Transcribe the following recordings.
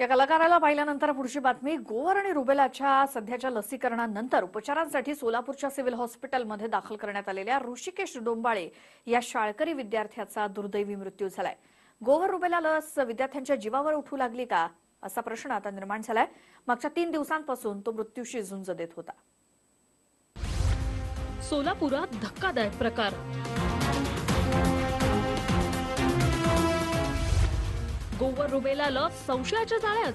या कलाकाराला पाहिल्यानंतर पुढची बातमी गोवर आणि रुबेलाच्या सध्याच्या लसीकरणानंतर उपचारांसाठी सोलापूरच्या सिव्हिल हॉस्पिटलमध्ये दाखल करण्यात आलेल्या ऋषिकेश डोंबाळे या शाळकरी विद्यार्थ्याचा दुर्दैवी मृत्यू झालाय. गोवर रुबेला लस विद्यार्थ्यांच्या जीवावर उठू लागली का? असा प्रश्न आता निर्माण झालाय. मागच्या तीन दिवसांपासून तो मृत्यूशी झुंज देत होता. सोलापुरात धक्कादायक प्रकार. गोवर रुबेला लस संशयाच्या जाळ्यात.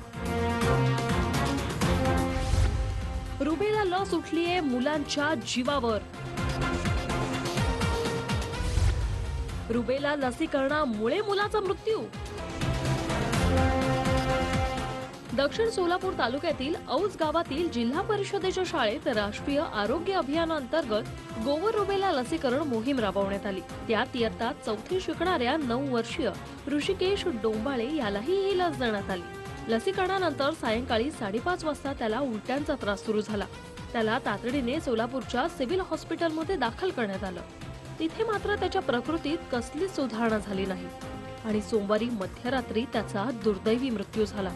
रुबेला लस उठलीये मुलांच्या जीवावर. रुबेला लसीकरणामुळे मुलाचा मृत्यू. दक्षिण सोलापूर तालुक्यातील औज गावातील जिल्हा परिषदेच्या शाळेत राष्ट्रीय आरोग्य अभियानांतर्गत गोवर रुबेला लसीकरण मोहीम राबवण्यात आली. त्यात इयत्ता चौथी शिकणाऱ्या नऊ वर्षीय ऋषिकेश डोंबाळे यालाही ही लस देण्यात आली. लसीकरणानंतर सायंकाळी साडेपाच वाजता त्याला उलट्यांचा त्रास सुरू झाला. त्याला तातडीने सोलापूरच्या सिव्हिल हॉस्पिटलमध्ये दाखल करण्यात आलं. तिथे मात्र त्याच्या प्रकृतीत कसलीच सुधारणा झाली नाही. आणि सोमवारी मध्यरात्री त्याचा दुर्दैवी मृत्यू झाला.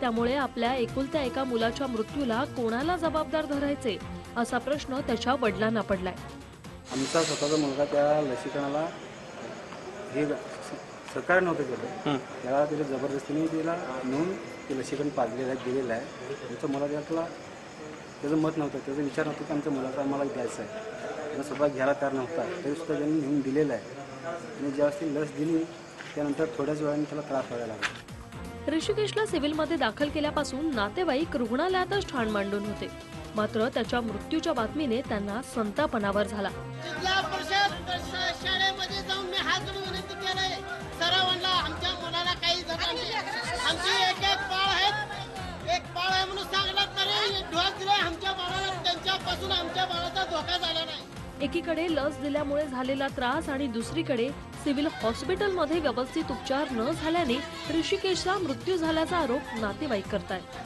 त्यामुळे आपल्या एकुलत्या एका मुलाच्या मृत्यूला कोणाला जबाबदार धरायचे असा प्रश्न त्याच्या वडिलांना पडलाय. आमचा स्वतःचा मुलगा त्या लसीकरणाला हे स- सहकार्य नव्हतं केलं. त्याला तिला जबरदस्तीने तिला नेऊन ते लसीकरण पाजलेलं आहे दिलेलं आहे. त्याचं मला त्याला त्याचं मत नव्हतं त्याचा विचार नव्हता की आमच्या मुलाचा आम्हाला द्यायचं आहे. त्यानं स्वतः घ्यायला तयार नव्हता. तरीसुद्धा त्यांनी नेऊन दिलेलं आहे. आणि ज्यावेळेस ती लस दिली त्यानंतर थोड्याच वेळाने त्याला त्रास व्हायला लागला. ऋषिकेशला सिव्हिलमध्ये दाखल केल्यापासून नातेवाईक रुग्णालयातच ठाण मांडून होते. मात्र त्याच्या मृत्यूच्या बातमीने त्यांना संतापनावर झाला. एकीकडे लस दिल्यामुळे झालेला त्रास आणि दुसरीकडे सिव्हिल हॉस्पिटलमध्ये व्यवस्थित उपचार न झाल्याने ऋषिकेशचा मृत्यू झाल्याचा आरोप नातेवाईक करतायत.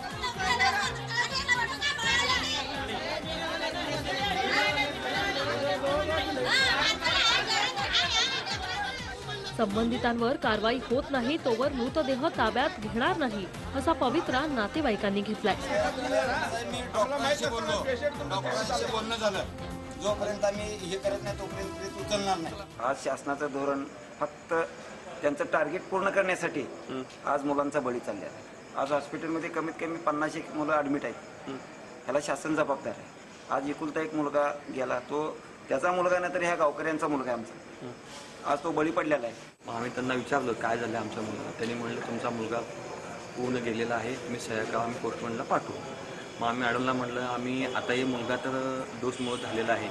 संबंधितांवर कारवाई होत नाही तोवर मृतदेह ताब्यात घेणार नाही असा पवित्रा नातेवाईकांनी घेतलाय. मी जोपर्यंत आम्ही हे करत नाही तोपर्यंत ते उचलणार नाही. आज शासनाचं धोरण फक्त त्यांचं टार्गेट पूर्ण करण्यासाठी आज मुलांचा बळी चाललेला आहे. आज हॉस्पिटलमध्ये कमीत कमी पन्नास एक मुलं ॲडमिट आहेत. ह्याला शासन जबाबदार आहे. आज एकुलता एक मुलगा गेला तो त्याचा मुलगा नाही तर ह्या गावकऱ्यांचा मुलगा आहे आमचा. आज तो बळी पडलेला आहे. मग आम्ही त्यांना विचारलं काय झालं आमच्या मुलाला? त्यांनी म्हणलं तुमचा मुलगा पूर्ण गेलेला आहे. तुम्ही सह्यागाव आम्ही पोस्टमॅनला पाठवू. मग आम्ही मॅडमला म्हणलं आम्ही आता हे मुलगा तर दोषमुळं झालेला आहे.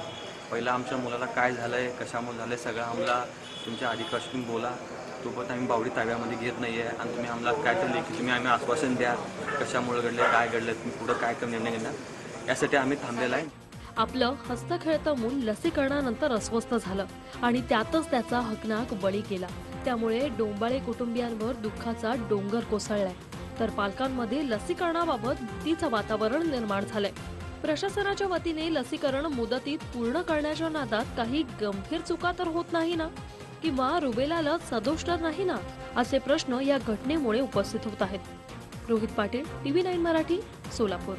पहिलं आमच्या मुलाला काय झालं आहे कशामुळे झालं आहे सगळं आम्हाला तुमच्या अधिकाऱ्यातून बोला. तोपर्यंत आम्ही बावडी ताब्यामध्ये घेत नाही आहे आणि तुम्ही आम्हाला काय तर लेखी तुम्ही आम्ही आश्वासन द्या कशामुळे घडलं काय घडलं तुम्ही पुढं काय तर निर्णय घेणार? यासाठी आम्ही थांबलेला आहे. आपलं हस्तखेळतं मूल लसीकरणानंतर अस्वस्थ झालं आणि त्यातच त्याचा हकनाक बळी गेला. त्यामुळे डोंबाळे कुटुंबियांवर दुःखाचा डोंगर कोसळलाय. तर पालकांमध्ये लसीकरणाबाबत भीतीचं वातावरण निर्माण झालंय. प्रशासनाच्या वतीने लसीकरण मुदतीत पूर्ण करण्याच्या नादात काही गंभीर चुका तर होत नाही ना? किंवा रुबेला लस सदोष तर नाही ना? असे प्रश्न या घटनेमुळे उपस्थित होत आहेत. Rohit Patil TV nine Marathi Solapur.